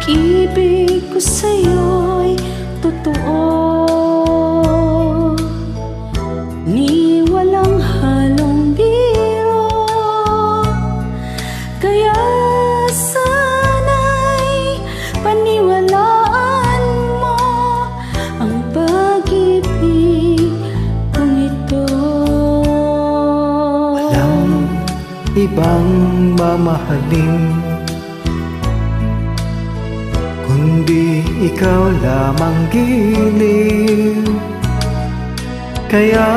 Pag-ibig ko sa'yo'y totoo. Ni walang halong biro. Kaya sana'y paniwalaan mo Ang pag-ibig kong ito. Walang ibang mamahalin Kundi ikaw lamang giliw Kaya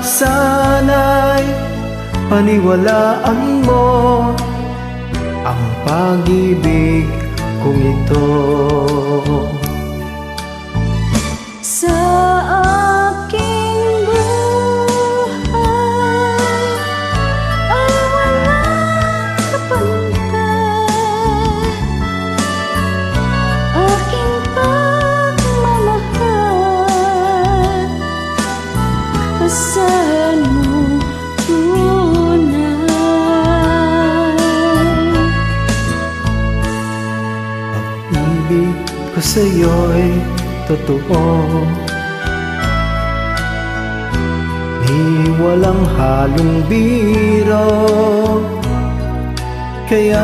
sana'y paniwalaan mo Ang pag-ibig kong ito sa'yo'y totoo. Di walang halong biro. Kaya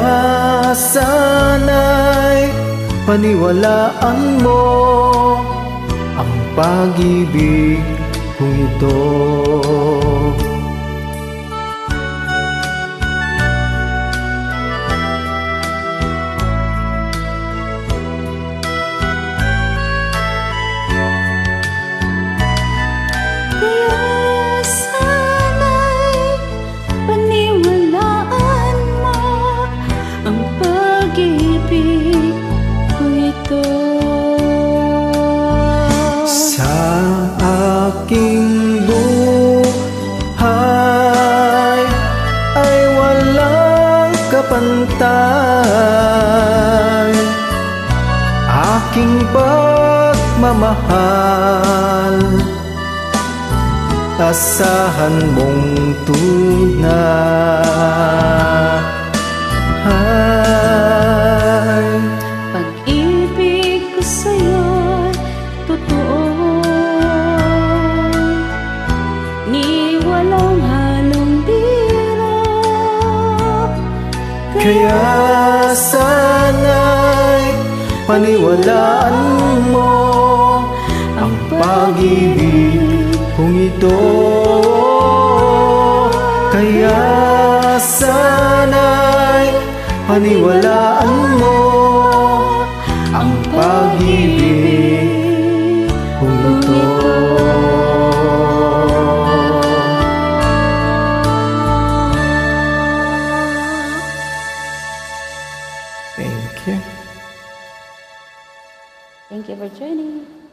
sana'y paniwalaan mo Ang pag-ibig kong ito pag-ibig. Sa aking buhay ay walang kapantay Aking pagmamahal Asahan mong tunay Kaya sana'y paniwalaan mo Ang pag-ibig kong ito. Kaya sana'y paniwalaan mo Thank you. Thank you for joining.